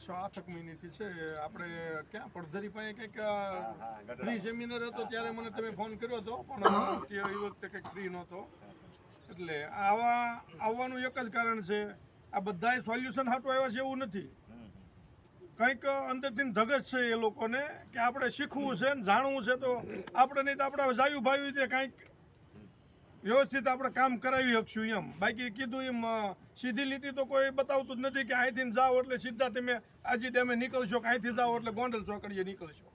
છ આઠક મહિનેથી છે, આપણે ક્યાં પડધરી પાસે કંઈક ફ્રી સેમિનાર હતો ત્યારે મને તમે ફોન કર્યો હતો, પણ તે એ વખતે કંઈક ફ્રી નહોતો. એટલે આવા, આવવાનું એક જ કારણ છે, આ બધાય સોલ્યુશન હાટું આવ્યા છે એવું નથી. કંઈક અંદરથી ધગજ છે એ લોકોને કે આપણે શીખવું છે ને જાણવું છે તો આપણે નહીં તો આપણા જાયું ભાઈ તે કંઈક વ્યવસ્થિત આપણે કામ કરાવી શકશું એમ. બાકી કીધું એમ સીધી લીટી તો કોઈ બતાવતું જ નથી કે અહીંથી જાઓ એટલે સીધા તમે આજી ડેમે નીકળશો કે અહીંથી જાઓ એટલે ગોંડલ ચોકડીએ નીકળશો.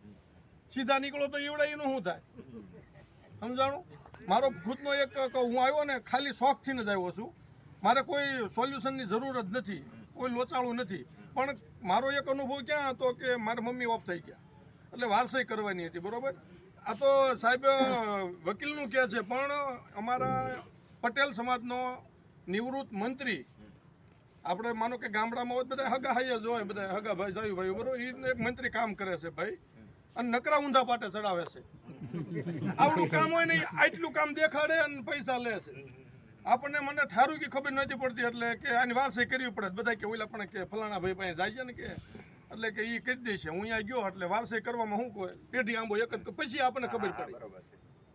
સીધા નીકળો તો એવડા એનું શું થાય? સમજાણું? મારો ખુદનો એક હું આવ્યો ને ખાલી શોખથી જ આવ્યો છું. મારે કોઈ સોલ્યુશનની જરૂર જ નથી, કોઈ લોચાળું નથી. પણ મારો એક અનુભવ ક્યાં હતો કે મારા મમ્મી ઓફ થઈ ગયા. એટલે વારસાઈ કરવાની હતી, બરોબર? આ તો સાહેબ વકીલનું કહે છે, પણ અમારા પટેલ સમાજનો નિવૃત્ત મંત્રી, આપણે માનો કે ગામડામાં હોય, બધા હગા હાઈ જ હોય, બધા હગા ભાઈ, જયું ભાઈ, બરોબર એ એક મંત્રી કામ કરે છે ભાઈ, અને નકરા ઊંધા પાટે ચડાવે છે. આવડું કામ હોય ને આટલું કામ દેખાડે અને પૈસા લે છે. આપણને મને ઠારું કે ખબર નથી પડતી, એટલે કે આની વારસે કરવી પડે. બધા કે ઓલા પણ કે ફલાણા ભાઈ પાસે જાય છે ને કે એટલે કે એ કહી દેશે હું અહીંયા ગયો એટલે વારસે કરવામાં શું કહે પેઢી આંબો એક જ પછી આપણને ખબર પડે.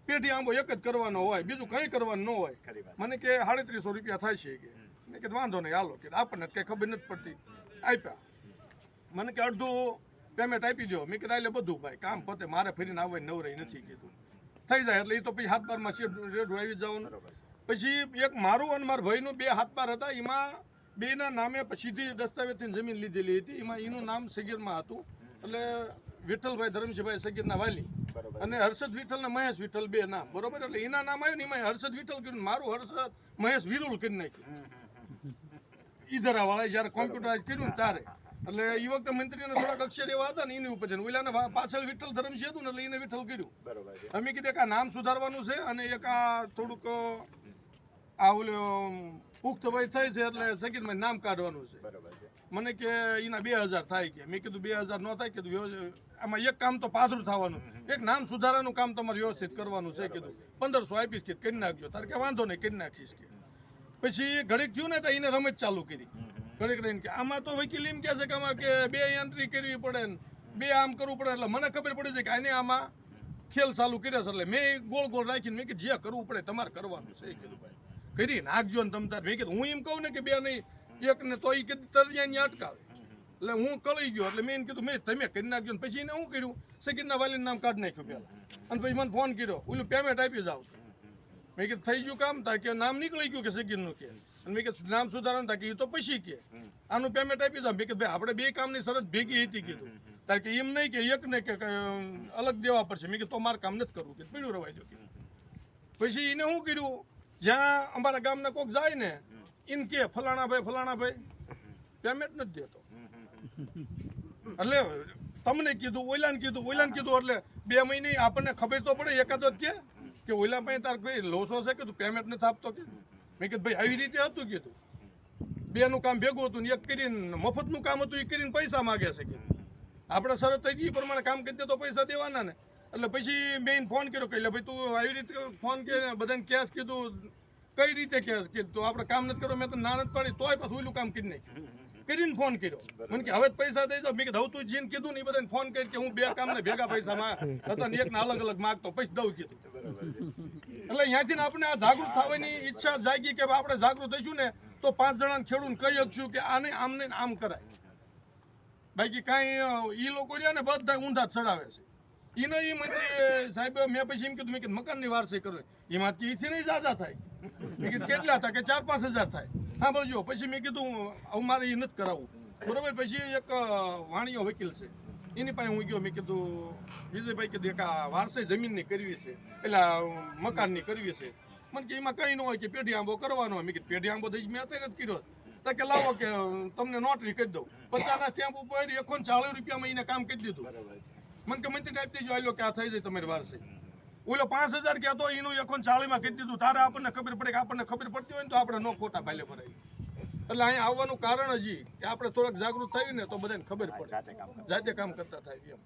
પેઢી આંબો એક જ કરવાનો હોય બીજું કંઈ કરવાનું ન હોય. મને કે સાડત્રીસો રૂપિયા થાય છે કે. મેં કીધું વાંધો નહીં હાલો કે. આપણને કંઈ ખબર નથી પડતી. આપ્યા. મને કે અડધું પેમેન્ટ આપી દો મેં કીધું એટલે બધું ભાઈ કામ પતે મારે ફરીને આવવાની નવરાઈ નથી કીધું. થઈ જાય એટલે એ તો પછી હાથ બારમાં રેડ આવી જવાનું. પછી એક મારું અને મારા ભાઈનું બે હાથ બાર હતા એમાં બેના નામે સીધી દસ્તાવેજથી જમીન લીધેલી હતી. એમાં એનું નામ સગીરમાં હતું. એટલે વિઠ્ઠલભાઈ ધરમસિંહભાઈ સગીરના વાલી. અને હર્ષદ વિઠ્ઠલ ને મહેશ વિઠ્ઠલ બે નામ. બરોબર? એટલે એના નામ આવ્યું ને એમાં હર્ષદ વિઠ્ઠલ કર્યું મારું હર્ષદ મહેશ વિરુલ કરી નાખ્યું. ઈધરા વાળા જ્યારે કોમ્પ્યુટરાઇઝ કર્યું ને ત્યારે. એટલે એ વખતે મંત્રીને થોડાક અક્ષર એવા હતા ને એની ઉપર ઓલાને પાછળ વિઠ્ઠલ ધરમસિંહ હતું ને એટલે એને વિઠ્ઠલ કર્યું. બરોબર. અમે કીધું કે આ નામ સુધારવાનું છે અને એક આ થોડુંક આ ઓલું પુખ્ત વય થઈ છે એટલે સગીરમાં નામ કાઢવાનું છે. બરોબર મને કે એના બે હજાર થાય કે. મેં કીધું બે હજાર ન થાય કીધું આમાં એક કામ તો પાથરું થવાનું. એક નામ સુધારાનું કામ તમારે વ્યવસ્થિત કરવાનું છે કીધું. પંદરસો આપીશ કે કરી નાખજો. તારે કે વાંધો નહીં કરી નાખીશ કે. પછી ઘડીક થયું ને તો એને રમત ચાલુ કરી. ઘડીક રહીને કે આમાં તો વકીલ એમ કહે છે કે આમાં કે બે એન્ટ્રી કરવી પડે ને બે આમ કરવું પડે એટલે મને ખબર પડી છે કે આને આમાં ખેલ ચાલુ કર્યા છે એટલે મેં ગોળ ગોળ રાખીને મેં કે જે કરવું પડે તમારે કરવાનું છે કીધું ભાઈ. કરી નાખજો ને તમતાર ભેગી હું એમ કહું ને કે બે નહીં એક ને તો એ કીધું તરજ્યા અટકાવે એટલે હું કળી ગયો, એટલે મેં એને કીધું, મેં તમે કરી નાખજો. ને પછી એને હું કર્યું? સગીરના વાલીનું નામ કાઢી નાખ્યું પહેલાં. અને પછી મને ફોન કર્યો, ઓલું પેમેન્ટ આપી જાવ મેં કીધું, થઈ ગયું કામ તા કે નામ નીકળી ગયું કે સગીરનું કે? અને મેં કીધું, નામ સુધારણ તા કે એ તો પછી કે. આનું પેમેન્ટ આપી જાવ મેં કીધું, ભાઈ, આપણે બે કામની શરત ભેગી હતી, કીધું. તારે કે એમ નહીં કે એક ને કે કે અલગ દેવા પડશે. મેં કીધું, તો મારે કામ નથી કરવું કે પીડું રવાઈ દો કીધું. પછી એને શું કર્યું? જ્યાં અમારા ગામના કોક જાય ને ઇન કે ફલાણા ભાઈ ફલાણા ભાઈ પેમેન્ટ નથી દેતો. એટલે તમને કીધું ઓલાને કીધું ઓલાને કીધું એટલે બે મહિને આપણને ખબર તો પડે એકાદો કે કે ઓલા પાસે તાર ભાઈ લોસો છે કે તું પેમેન્ટ નથી આપતો કે. મેં કીધું ભાઈ આવી રીતે હતું કીધું. બેનું કામ ભેગું હતું ને એક કરીને મફતનું કામ હતું એ કરીને પૈસા માગે છે કે આપણે શરત થઈ ગઈ એ પ્રમાણે કામ કરી દે તો પૈસા દેવાના ને. એટલે પછી મેં ફોન કર્યો કે એટલે ભાઈ તું આવી રીતે ફોન કે બધાને કેસ કીધું, કઈ રીતે કેસ કીધું? આપણે કામ નથી કરો મેં તો ના નથી પાડી, તોય પાછું ઓલું કામ કરી નાખ્યું. કરીને ફોન કર્યો. મને કે હવે પૈસા દઈ દો. મેં કીધું તું જીન કીધું ને બધાને ફોન કરી કે હું બે કામને ભેગા પૈસા હતા ને એકને અલગ અલગ માગતો, પછી દઉં કીધું. એટલે અહીંયાથી આપણે આ જાગૃત થવાની ઈચ્છા જાગી કે આપણે જાગૃત થઈશું ને, તો પાંચ જણાને ખેડૂત કહી શકશું કે આને આમ ને આમ કરાય. બાકી કાંઈ એ લોકો રહ્યા ને બધા ઊંધા ચડાવે છે. એને એ મંત્રી સાહેબ, મેં પછી એમ કીધું, મેં કીધું, મકાનની વારસાઈ કરો. એમાં એથી નહીં જાજા થાય. મેં કીધું, કેટલા હતા કે ચાર પાંચ હજાર થાય. હા બોલજો પછી મેં કીધું આવું મારે એ નથી કરાવવું. બરોબર? પછી એક વાણીયો વકીલ છે. એની પાસે હું ગયો, મેં કીધું, વિજયભાઈ કીધું, એક આ જમીન જમીનની કરવી છે. એટલે મકાનની કરવી છે. મને કે, એમાં કંઈ ન હોય કે પેઢી આંબો કરવાનો હોય. મેં કીધું, પેઢી આંબો દઈ મેં અત્યારે નથી કર્યો તો કે લાવો કે તમને નોટરી કરી દઉં. પચાસ સ્ટેમ્પ ઉપર એકો ને ચાલીસ રૂપિયામાં એને કામ કરી દીધું. મને કે તે ટાઈપ જો આલ્યો કે આ થઈ જાય તમારી વારસે ઓલો પાંચ હજાર કહેતો એનું એકોન ચાળીમાં કહી દીધું. તારે આપણને ખબર પડે કે આપણને ખબર પડતી હોય ને તો આપણે ન ખોટા ભાલે ભરાય. એટલે અહીંયા આવવાનું કારણ હજી કે આપણે થોડાક જાગૃત થઈએ ને તો બધાને ખબર પડે. જાતે કામ જાતે કામ કરતા થાય એમ.